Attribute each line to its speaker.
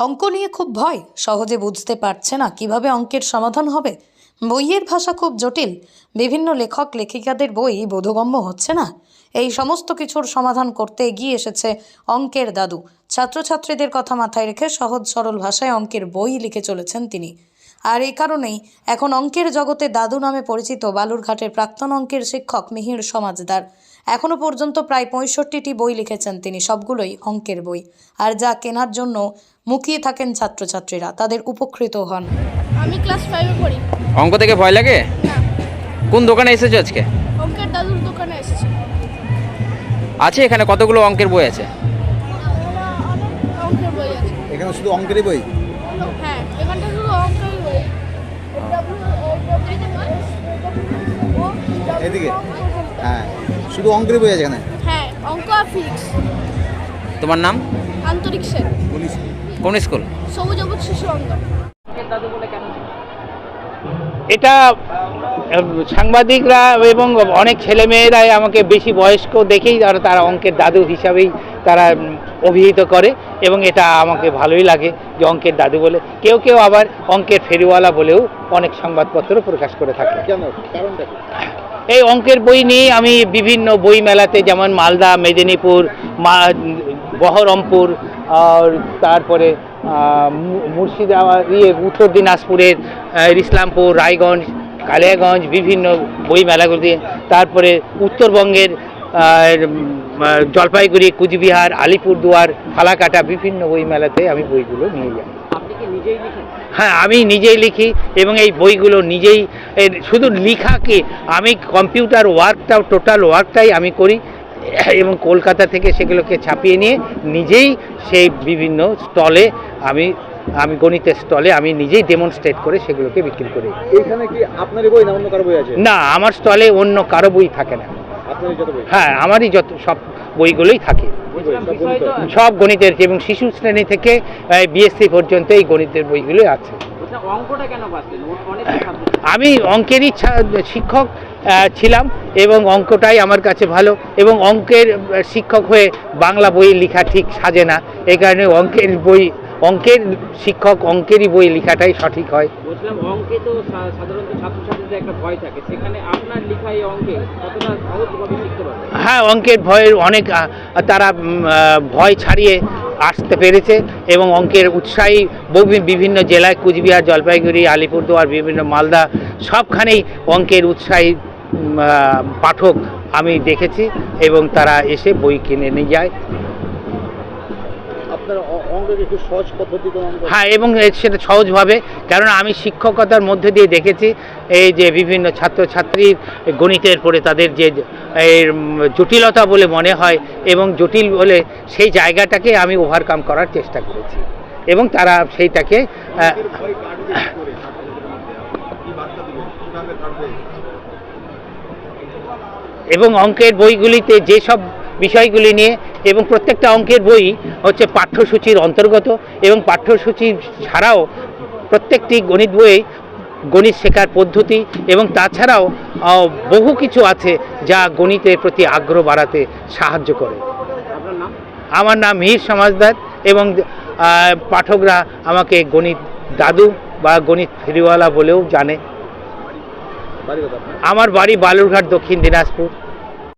Speaker 1: অঙ্ক নিয়ে খুব ভয়, সহজে বুঝতে পারছে না কীভাবে অঙ্কের সমাধান হবে। বইয়ের ভাষা খুব জটিল, বিভিন্ন লেখক, লেখিকাদের বই বোধগম্য হচ্ছে না। এই সমস্ত কিছুর সমাধান করতে এগিয়ে এসেছে অঙ্কের দাদু। ছাত্রছাত্রীদের কথা মাথায় রেখে সহজ সরল ভাষায় অঙ্কের বই লিখে চলেছেন তিনি। আর এই কারণেই এখন অঙ্কের জগতে দাদু নামে পরিচিত বালুরঘাটের প্রাক্তন অঙ্কের শিক্ষক মিহির সমাজদার। এখনও পর্যন্ত প্রায় পঁয়ষট্টিটি বই লিখেছেন তিনি সবগুলোই অঙ্কের বই। আর যা কেনার জন্য মুখিয়ে থাকেন ছাত্রছাত্রীরা তাদের উপকৃত হন।
Speaker 2: আমি ক্লাস ফাইভে পড়ি।
Speaker 3: অঙ্ক থেকে ভয় লাগে? কোন দোকানে এসেছ আজকে?
Speaker 2: অঙ্কের দাদুর দোকানে এসেছি।
Speaker 3: আছে এখানে কতগুলো অঙ্কের বই আছে?
Speaker 2: অঙ্কের বই আছে।
Speaker 4: এখানে শুধু অঙ্কেরই বই?
Speaker 2: হ্যাঁ এখানটা শুধু অঙ্কের
Speaker 4: এদিকে? হ্যাঁ। শুধু অঙ্কের বই আছে এখানে?
Speaker 2: হ্যাঁ অঙ্ক আর ফিজিক্স।
Speaker 3: তোমার নাম?
Speaker 2: আন্তরিক সেন।
Speaker 3: কোন স্কুল?
Speaker 2: সবুজ অবুজ শিশু অঙ্গ
Speaker 5: এটা সাংবাদিকরা এবং অনেক ছেলেমেয়েরাই আমাকে বেশি বয়স্ক দেখেই তারা তারা অঙ্কের দাদু হিসাবেই তারা অভিহিত করে এবং এটা আমাকে ভালোই লাগে যে অঙ্কের দাদু বলে। কেউ কেউ আবার অঙ্কের ফেরিওয়ালা বলেও অনেক সংবাদপত্র প্রকাশ করে থাকে। এই অঙ্কের বই নিয়ে আমি বিভিন্ন বই মেলাতে যেমন মালদা মেদিনীপুর মা বহরমপুর আর তারপরে মুর্শিদাবাদ ইয়ে উত্তর দিনাজপুরের ইসলামপুর রায়গঞ্জ কালিয়াগঞ্জ বিভিন্ন বই মেলাগুলিতে তারপরে উত্তরবঙ্গের জলপাইগুড়ি কুচবিহার আলিপুরদুয়ার ফালাকাটা বিভিন্ন বই মেলাতে আমি বইগুলো নিয়ে যাই। হ্যাঁ আমি নিজেই লিখি এবং এই বইগুলো নিজেই এর শুধু লেখাকে আমি কম্পিউটার ওয়ার্কটাও টোটাল ওয়ার্কটাই আমি করি এবং কলকাতা থেকে সেগুলোকে ছাপিয়ে নিয়ে নিজেই সেই বিভিন্ন স্টলে আমি আমি গণিতের স্টলে আমি নিজেই ডেমনস্ট্রেট করে সেগুলোকে বিক্রি করি।
Speaker 4: এইখানে কি আপনারই বই না অন্য কারও বই আছে?
Speaker 5: না আমার স্টলে অন্য কারও বই থাকে না।
Speaker 4: আপনারই যত বই?
Speaker 5: হ্যাঁ আমারই যত সব বইগুলোই থাকে।
Speaker 4: সব
Speaker 5: গণিতের। এবং শিশু শ্রেণি থেকে বিএসসি পর্যন্ত এই গণিতের বইগুলোই আছে। আমি অঙ্কেরই শিক্ষক ছিলাম এবং অঙ্কটাই আমার কাছে ভালো এবং অঙ্কের শিক্ষক হয়ে বাংলা বই লেখা ঠিক সাজে না। এই কারণে অঙ্কের বই অঙ্কের শিক্ষক অঙ্কেরই বই লেখাটাই সঠিক হয়।
Speaker 3: বলছিলাম অঙ্কে তো সাধারণত ছাত্রছাত্রীদের একটা ভয় থাকে। সেখানে আপনার লেখা এই অঙ্কে কতটা সহজভাবে শিখতে পারবে?
Speaker 5: হ্যাঁ অঙ্কের ভয়ের অনেক তারা ভয় ছাড়িয়ে আসতে পেরেছে এবং অঙ্কের উৎসাহী বিভিন্ন জেলায় কুচবিহার জলপাইগুড়ি আলিপুরদুয়ার বিভিন্ন মালদা সবখানেই অঙ্কের উৎসাহী পাঠক আমি দেখেছি এবং তারা এসে বই কিনে নিয়ে যায়।
Speaker 4: আপনার
Speaker 5: হ্যাঁ এবং সেটা সহজভাবে কারণ আমি শিক্ষকতার মধ্যে দিয়ে দেখেছি, এই যে বিভিন্ন ছাত্রছাত্রীর গণিতের পরে তাদের যে জটিলতা বলে মনে হয় এবং জটিল বলে সেই জায়গাটাকে আমি ওভারকাম করার চেষ্টা করেছি। এবং তারা সেইটাকে এবং অঙ্কের বইগুলিতে যেসব বিষয়গুলি নিয়ে এবং প্রত্যেকটা অঙ্কের বই হচ্ছে পাঠ্যসূচির অন্তর্গত এবং পাঠ্যসূচি ছাড়াও প্রত্যেকটি গণিত বইয়ে গণিত শেখার পদ্ধতি এবং তাছাড়াও বহু কিছু আছে যা গণিতের প্রতি আগ্রহ বাড়াতে সাহায্য করে। আমার নাম মিহির সমাজদার এবং পাঠকরা আমাকে গণিত দাদু বা গণিত ফেরিওয়ালা বলেও জানে। আমার বাড়ি বালুরঘাট দক্ষিণ দিনাজপুর।